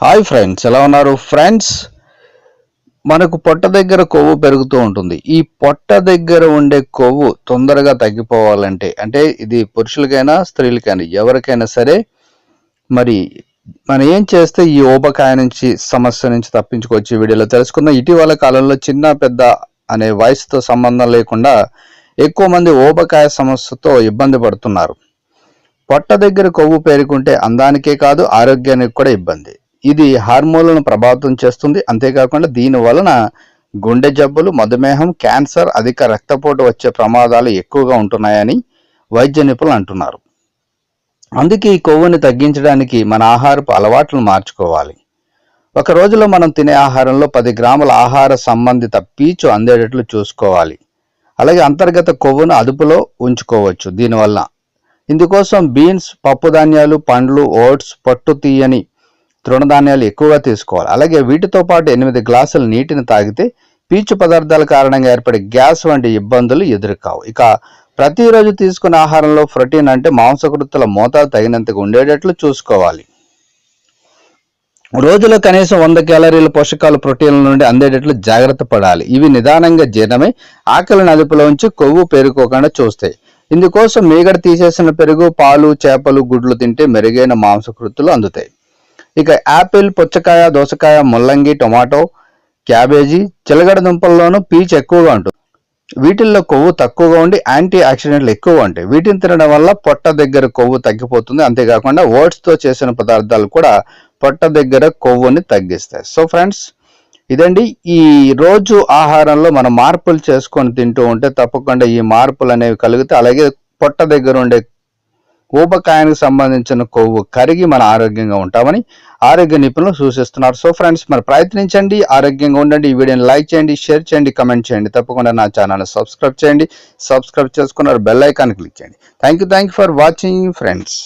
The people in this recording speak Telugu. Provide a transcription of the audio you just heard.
హాయ్ ఫ్రెండ్స్ ఎలా ఉన్నారు? ఫ్రెండ్స్ మనకు పొట్ట దగ్గర కొవ్వు పెరుగుతూ ఉంటుంది. ఈ పొట్ట దగ్గర ఉండే కొవ్వు తొందరగా తగ్గిపోవాలంటే అంటే ఇది పురుషులకైనా స్త్రీలకైనా ఎవరికైనా సరే మరి మనం ఏం చేస్తే ఈ ఊబకాయ నుంచి సమస్య నుంచి తప్పించుకోవచ్చు వీడియోలో తెలుసుకుందాం. ఇటీవల కాలంలో చిన్న పెద్ద అనే వయసుతో సంబంధం లేకుండా ఎక్కువ మంది ఊబకాయ సమస్యతో ఇబ్బంది పడుతున్నారు. పొట్ట దగ్గర కొవ్వు పేరుకుంటే అందానికే కాదు ఆరోగ్యానికి కూడా ఇబ్బంది. ఇది హార్మోన్లను ప్రభావితం చేస్తుంది. అంతేకాకుండా దీని వలన గుండె జబ్బులు మధుమేహం క్యాన్సర్ అధిక రక్తపోటు వచ్చే ప్రమాదాలు ఎక్కువగా ఉంటున్నాయని వైద్య నిపుణులు అంటున్నారు. అందుకే ఈ కొవ్వుని తగ్గించడానికి మన ఆహారపు అలవాట్లను మార్చుకోవాలి. ఒక రోజులో మనం తినే ఆహారంలో పది గ్రాముల ఆహార సంబంధిత పీచు అందేటట్లు చూసుకోవాలి. అలాగే అంతర్గత కొవ్వును అదుపులో ఉంచుకోవచ్చు. దీనివల్ల ఇందుకోసం బీన్స్ పప్పు ధాన్యాలు పండ్లు ఓట్స్ పట్టు తీయని తృణధాన్యాలు ఎక్కువగా తీసుకోవాలి. అలాగే వీటితో పాటు ఎనిమిది గ్లాసుల నీటిని తాగితే పీచు పదార్థాల కారణంగా ఏర్పడే గ్యాస్ వంటి ఇబ్బందులు ఎదురుకావు. ఇక ప్రతిరోజు తీసుకునే ఆహారంలో ప్రోటీన్ అంటే మాంసకృతుల మోతాదు తగినంతగా ఉండేటట్లు చూసుకోవాలి. రోజులో కనీసం వంద క్యాలరీల పోషకాలు ప్రోటీన్ల నుండి అందేటట్లు జాగ్రత్త పడాలి. ఇవి నిదానంగా జీర్ణమై ఆకలిని అదుపులో ఉంచి కొవ్వు పేరుకోకుండా చూస్తాయి. ఇందుకోసం మీగడ తీసేసిన పెరుగు పాలు చేపలు గుడ్లు తింటే మెరుగైన మాంసకృతులు అందుతాయి. ఇక యాపిల్ పుచ్చకాయ దోసకాయ ముల్లంగి టొమాటో క్యాబేజీ చిలగడ దుంపల్లోనూ పీచు ఎక్కువగా ఉంటుంది. వీటిల్లో కొవ్వు తక్కువగా ఉండి యాంటీ ఆక్సిడెంట్లు ఎక్కువ ఉంటాయి. వీటిని తినడం వల్ల పొట్ట దగ్గర కొవ్వు తగ్గిపోతుంది. అంతేకాకుండా ఓట్స్తో చేసిన పదార్థాలు కూడా పొట్ట దగ్గర కొవ్వుని తగ్గిస్తాయి. సో ఫ్రెండ్స్ ఇదండి. ఈ రోజు ఆహారంలో మనం మార్పులు చేసుకొని తింటూ ఉంటే తప్పకుండా ఈ మార్పులు అనేవి కలిగితే అలాగే పొట్ట దగ్గర ఉండే ఊపకాయానికి సంబంధించిన కొవ్వు కరిగి మన ఆరోగ్యంగా ఉంటామని ఆరోగ్య నిపుణులు సూచిస్తున్నారు. సో ఫ్రెండ్స్ మరి ప్రయత్నించండి ఆరోగ్యంగా ఉండండి. ఈ వీడియోని లైక్ చేయండి షేర్ చేయండి కమెంట్ చేయండి. తప్పకుండా నా ఛానల్ని సబ్స్క్రైబ్ చేయండి. సబ్స్క్రైబ్ చేసుకున్నారు బెల్ ఐకాన్ క్లిక్ చేయండి. Thank you thank you for watching friends